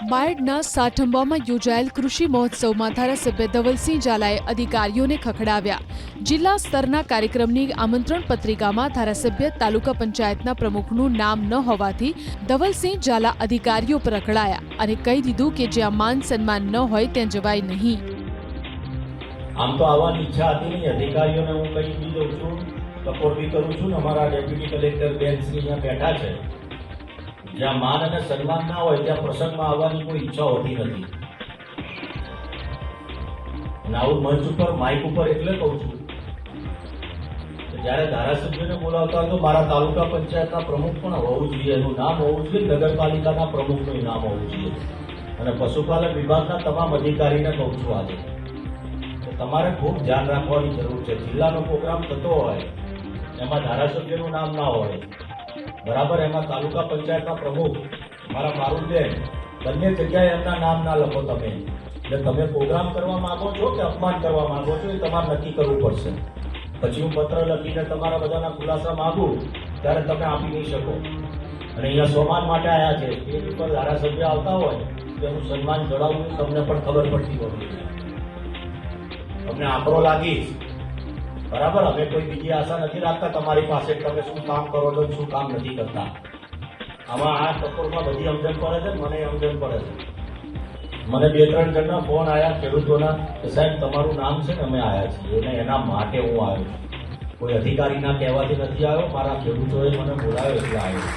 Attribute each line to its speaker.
Speaker 1: બાયડના સાઠંબામાં યોજાયેલ કૃષિ મહોત્સવમાં ધારાસભ્ય ધવલસિંહ ઝાલાએ અધિકારીઓને ખખડાવ્યા. જિલ્લા સ્તરના કાર્યક્રમની આમંત્રણ પત્રિકામાં ધારાસભ્ય તાલુકા પંચાયતના પ્રમુખનું નામ ન હોવાથી ધવલસિંહ ઝાલા અધિકારીઓ પર અકળાયા અને કહી દીધું કે જ્યાં માન સન્માન ન હોય ત્યાં જવાય નહીં.
Speaker 2: આમ તો આવવાની ઈચ્છા હતી નહીં. અધિકારીઓને હું કહી બી છું સપોર્ટ બી કરું છું અમારા ડેપ્યુટી કલેક્ટર બેન શ્રી બેઠા છે. જ્યાં માન અને સન્માન ના હોય, ત્યાં પ્રસંગમાં આવવાની કોઈ ઈચ્છા હોતી નથી. આવું મંચ ઉપર માઇક ઉપર એટલે કહું છું. જ્યારે ધારાસભ્યને બોલાવતા તો મારા તાલુકા પંચાયતના પ્રમુખ પણ હોવું જોઈએ. એનું નામ હોવું જોઈએ, નગરપાલિકાના પ્રમુખનું નામ હોવું જોઈએ. અને પશુપાલન વિભાગના તમામ અધિકારીને કહું છું આજે તમારે ખૂબ ધ્યાન રાખવાની જરૂર છે. જિલ્લાનો પ્રોગ્રામ થતો હોય, એમાં ધારાસભ્યનું નામ ના હોય બરાબર, એમાં તાલુકા પંચાયતના પ્રમુખ, મારા મારુલબેન બંને જગ્યાએ એમના નામ ના લખો તમે. એટલે તમે પ્રોગ્રામ કરવા માંગો છો કે અપમાન કરવા માંગો છો એ તમારે નક્કી કરવું પડશે. પછી હું પત્ર લખીને તમારા બધાના ખુલાસા માંગું, ત્યારે તમે આપી નહીં શકો. અને અહીંયા સોમાન માટે આવ્યા છે. સ્ટેજ ઉપર ધારાસભ્ય આવતા હોય, તો એનું સન્માન જણાવવું તમને પણ ખબર પડતી હોય. તમને આંકડો લાગીશ. બરાબર? અમે કોઈ બીજી આશા નથી રાખતા. તમારી પાસે તમે શું કામ કરો છો શું કામ નથી કરતા? આમાં આ ટકોરમાં બધી સમજણ પડે છે મને સમજણ પડે છે. મને બે ત્રણ જણના ફોન આવ્યા ખેડૂતોના સાહેબ, તમારું નામ છે ને અમે આવ્યા છીએ. અને એના માટે હું આવ્યો કોઈ અધિકારીના કહેવાથી નથી આવ્યો. મારા ખેડૂતોએ મને બોલાવ્યો એટલે આવ્યો